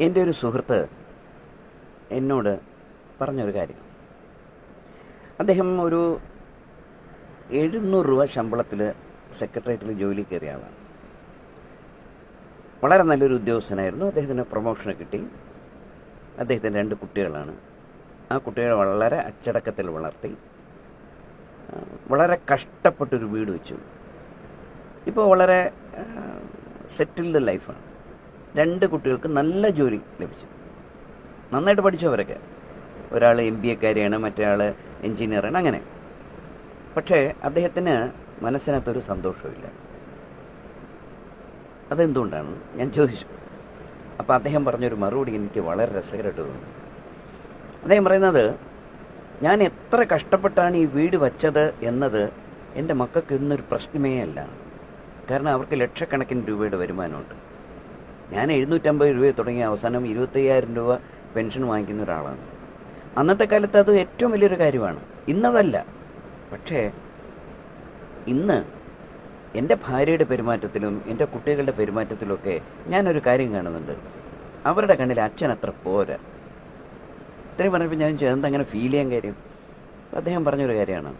എന്റെ ഒരു സുഹൃത്ത് എന്നോട് പറഞ്ഞൊരു കാര്യം. അദ്ദേഹം ഒരു എഴുന്നൂറ് രൂപ ശമ്പളത്തിൽ സെക്രട്ടേറിയറ്റിൽ ജോലി കയറിയ ആളാണ്. വളരെ നല്ലൊരു ഉദ്യോഗസ്ഥനായിരുന്നു. അദ്ദേഹത്തിന് പ്രൊമോഷൻ കിട്ടി. അദ്ദേഹത്തിന് രണ്ട് കുട്ടികളാണ്. ആ കുട്ടികളെ വളരെ അച്ചടക്കത്തിൽ വളർത്തി. വളരെ കഷ്ടപ്പെട്ടൊരു വീട് വെച്ചു. ഇപ്പോൾ വളരെ സെറ്റിൽഡ് ലൈഫാണ് രണ്ട് കുട്ടികൾക്ക് നല്ല ജോലി ലഭിച്ചു. നന്നായിട്ട് പഠിച്ചവരൊക്കെ. ഒരാൾ എം ബി എക്കാരിയാണ് മറ്റേ എൻജിനീയറാണ് അങ്ങനെ. പക്ഷേ അദ്ദേഹത്തിന് മനസ്സിനകത്തൊരു സന്തോഷമില്ല അതെന്തുകൊണ്ടാണ്? ഞാൻ ചോദിച്ചു. അപ്പോൾ അദ്ദേഹം പറഞ്ഞൊരു മറുപടി എനിക്ക് വളരെ രസകരമായിട്ട് തോന്നി. അദ്ദേഹം പറയുന്നത് ഞാൻ എത്ര കഷ്ടപ്പെട്ടാണ് ഈ വീട് വച്ചത് എന്നത് എന്റെ മക്കൾക്ക് ഇന്നൊരു പ്രശ്നമേ അല്ല. കാരണം അവർക്ക് ലക്ഷക്കണക്കിന് രൂപയുടെ വരുമാനമുണ്ട്. ഞാൻ എഴുന്നൂറ്റമ്പത് രൂപ തുടങ്ങിയ അവസാനം ഇരുപത്തയ്യായിരം രൂപ പെൻഷൻ വാങ്ങിക്കുന്ന ഒരാളാണ്. അന്നത്തെ കാലത്ത് അത് ഏറ്റവും വലിയൊരു കാര്യമാണ്. ഇന്നതല്ല. പക്ഷേ ഇന്ന് എന്റെ ഭാര്യയുടെ പെരുമാറ്റത്തിലും എന്റെ കുട്ടികളുടെ പെരുമാറ്റത്തിലുമൊക്കെ ഞാനൊരു കാര്യം കാണുന്നുണ്ട്. അവരുടെ കണ്ണിൽ അച്ഛൻ അത്ര പോരാ. ഇത്രയും പറഞ്ഞപ്പോൾ ഞാൻ ചേർന്ന് അങ്ങനെ ഫീൽ ചെയ്യാൻ കാര്യം? അദ്ദേഹം പറഞ്ഞൊരു കാര്യമാണ്.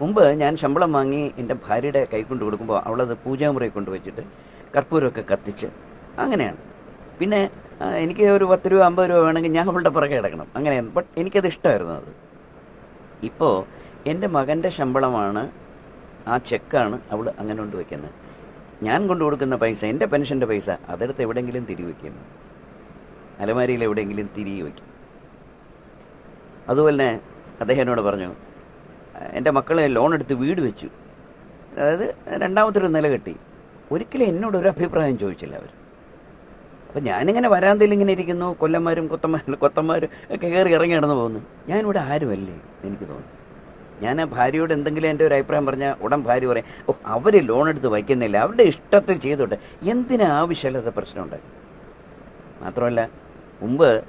മുമ്പ് ഞാൻ ശമ്പളം വാങ്ങി എന്റെ ഭാര്യയുടെ കൈ കൊണ്ട് കൊടുക്കുമ്പോൾ അവളത് പൂജാമുറിയിൽ കൊണ്ട് വെച്ചിട്ട് കർപ്പൂരമൊക്കെ കത്തിച്ച് അങ്ങനെയാണ്. പിന്നെ എനിക്ക് ഒരു പത്ത് രൂപ അമ്പത് രൂപ വേണമെങ്കിൽ ഞാൻ അവളുടെ പുറകെ കിടക്കണം. അങ്ങനെയാണ്. ബട്ട് എനിക്കത് ഇഷ്ടമായിരുന്നു അത്. ഇപ്പോൾ എന്റെ മകന്റെ ശമ്പളമാണ് ആ ചെക്കാണ് അവൾ അങ്ങനെ കൊണ്ട് വയ്ക്കുന്നത് ഞാൻ കൊണ്ടു കൊടുക്കുന്ന പൈസ എന്റെ പെൻഷന്റെ പൈസ അതെടുത്ത് എവിടെയെങ്കിലും തിരികെ വയ്ക്കും അലമാരിയിൽ എവിടെയെങ്കിലും തിരികെ വയ്ക്കും അതുപോലെ തന്നെ അദ്ദേഹം എന്നോട് പറഞ്ഞു എന്റെ മക്കളെ ലോൺ എടുത്ത് വീട് വെച്ചു. അതായത് രണ്ടാമത്തെ ഒരു നില കെട്ടി. ഒരിക്കലും എന്നോട് ഒരു അഭിപ്രായം ചോദിച്ചില്ല അവർ അപ്പം ഞാനിങ്ങനെ വരാന്തയിൽ ഇങ്ങനെ ഇരിക്കുന്നു. കൊല്ലന്മാരും കൊത്തന്മാരും കൊത്തന്മാരും ഒക്കെ കയറി ഇറങ്ങി നടന്നു പോകുന്നു. ഞാനിവിടെ ആരുമല്ലേ? എനിക്ക് തോന്നുന്നു. ഞാൻ ഭാര്യയോട് എന്തെങ്കിലും എന്റെ ഒരു അഭിപ്രായം പറഞ്ഞാൽ ഉടൻ ഭാര്യ പറയും ഓ അവർ ലോൺ എടുത്ത് വയ്ക്കുന്നില്ല. അവരുടെ ഇഷ്ടത്തിൽ ചെയ്തോട്ടെ. എന്തിനാ ആവശ്യമില്ലാത്ത പ്രശ്നമുണ്ട് മാത്രമല്ല മുമ്പ്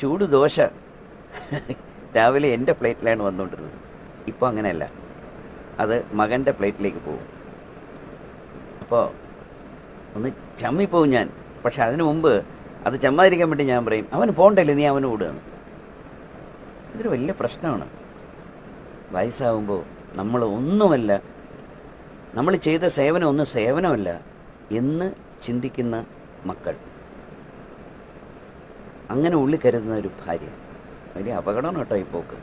ചൂട് ദോശ രാവിലെ എന്റെ പ്ലേറ്റിലാണ് വന്നുകൊണ്ടിരുന്നത്. ഇപ്പോൾ അങ്ങനെയല്ല. അത് മകന്റെ പ്ലേറ്റിലേക്ക് പോകും. അപ്പോൾ ഒന്ന് ചമ്മിപ്പോവും ഞാൻ. പക്ഷെ അതിനു മുമ്പ് അത് ചമ്മാതിരിക്കാൻ വേണ്ടി ഞാൻ പറയും അവന് പോകണ്ടല്ലേ നീ അവന് കൂടുകയെന്ന് ഇതൊരു വലിയ പ്രശ്നമാണ്. വയസ്സാവുമ്പോൾ നമ്മൾ ഒന്നുമല്ല നമ്മൾ ചെയ്ത സേവനം ഒന്നും സേവനമല്ല എന്ന് ചിന്തിക്കുന്ന മക്കൾ. അങ്ങനെ ഉള്ളിൽ കരുതുന്ന ഒരു ഭാര്യ. വലിയ അപകടമാണ് കേട്ടോ ഈ പോക്ക്.